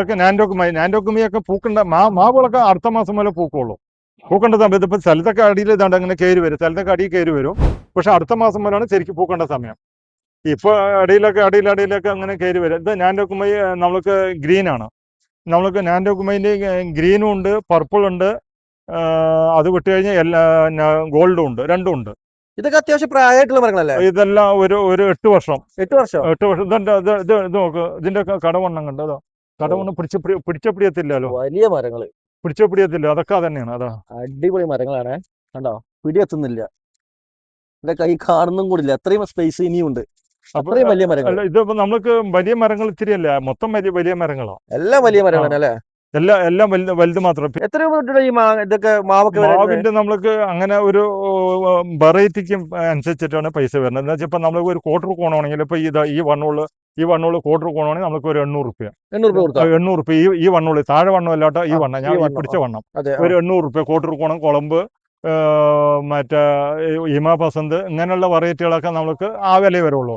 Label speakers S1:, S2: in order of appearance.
S1: ഇതൊക്കെ നാൻഡോക്കുമായി നാൻഡോക്കുമിയൊക്കെ പൂക്കണ്ട മാ മാവുകളൊക്കെ അടുത്ത മാസം മുതലേ പൂക്കുള്ളൂ. പൂക്കേണ്ട സമയത്ത് ഇപ്പം സ്ഥലത്തൊക്കെ അടിയിൽ ഇതാണ്ട് അങ്ങനെ കയറി വരും. സ്ഥലത്തൊക്കെ അടിയിൽ കയറി വരും. പക്ഷെ അടുത്ത മാസം മുതലാണ് ശരിക്കും പൂക്കേണ്ട സമയം. ഇപ്പോൾ അടിയിലൊക്കെ അടിയിൽ അടിയിലൊക്കെ അങ്ങനെ കയറി വരും. ഇത് നാൻഡോക്കുമായി നമ്മൾക്ക് ഗ്രീനാണ് നമ്മൾക്ക് നാൻഡോക്കുമൈന്റെ ഗ്രീനും ഉണ്ട് പർപ്പിൾ ഉണ്ട് അത് വിട്ട് കഴിഞ്ഞാൽ എല്ലാ ഗോൾഡും ഉണ്ട് രണ്ടും ഉണ്ട്.
S2: ഇതൊക്കെ അത്യാവശ്യം പ്രായമായിട്ടുള്ള മരങ്ങളല്ലേ?
S1: ഇതെല്ലാം ഒരു ഒരു എട്ട് വർഷം.
S2: എട്ട് വർഷം?
S1: എട്ട് വർഷം. ഇതെന്താ ഇത് നോക്ക്. ഇതിന്റെ ഒക്കെ കടവണ്ണം കണ്ടോ അതോ പിടിച്ച പിടിച്ച പിടിച്ചപ്പിടിയത്തില്ലല്ലോ
S2: വലിയ മരങ്ങൾ.
S1: പിടിച്ചപ്പിടിയത്തില്ല അതൊക്കെ തന്നെയാണ് അതാ.
S2: അടിപൊളി മരങ്ങളാണ്. കണ്ടോ? പിടിയെത്തുന്നില്ല. എന്റെ കൈ കാണുന്നും കൂടില്ല. അത്രയും സ്പേസ്
S1: ഇനിയുണ്ട്
S2: അത്രയും വലിയ മരങ്ങൾ
S1: ഇതിപ്പോ നമ്മൾക്ക് വലിയ മരങ്ങൾ ഇത്തിരി അല്ല മൊത്തം വലിയ വലിയ മരങ്ങളോ?
S2: എല്ലാം വലിയ മരങ്ങളാണ് അല്ലേ?
S1: എല്ലാം എല്ലാം വലുത് വലുത് മാത്രം.
S2: എത്ര ഈ ഇതൊക്കെ മാവൊക്കെ?
S1: മാവിന്റെ നമ്മൾക്ക് അങ്ങനെ ഒരു വെറൈറ്റിക്കും അനുസരിച്ചിട്ടാണ് പൈസ വരുന്നത്. എന്താ വെച്ചാൽ ഇപ്പൊ നമ്മൾ ഒരു ക്വാർട്ടർ കോണാണെങ്കിൽ ഇപ്പൊ ഇത് ഈ വണ്ണുള്ള ഈ വണ്ണുള്ള ക്വാർട്ടർ പോകണമെങ്കിൽ നമുക്ക് ഒരു എണ്ണൂറ് റുപ്യ
S2: എണ്ണൂറ്
S1: റുപ്യ ഈ ഈ വണ്ണുള്ള താഴെ വണ്ണം അല്ലാട്ട ഈ വണ്ണ. ഞാൻ പിടിച്ച വണ്ണം. ഒരു എണ്ണൂറ് റുപ്യ കോട്ടൂർ പോകണം കുളമ്പ് മറ്റേ ഹിമ പസന്ത് ഇങ്ങനെയുള്ള വെറൈറ്റികളൊക്കെ നമുക്ക് ആ വിലയെ വരുള്ളൂ.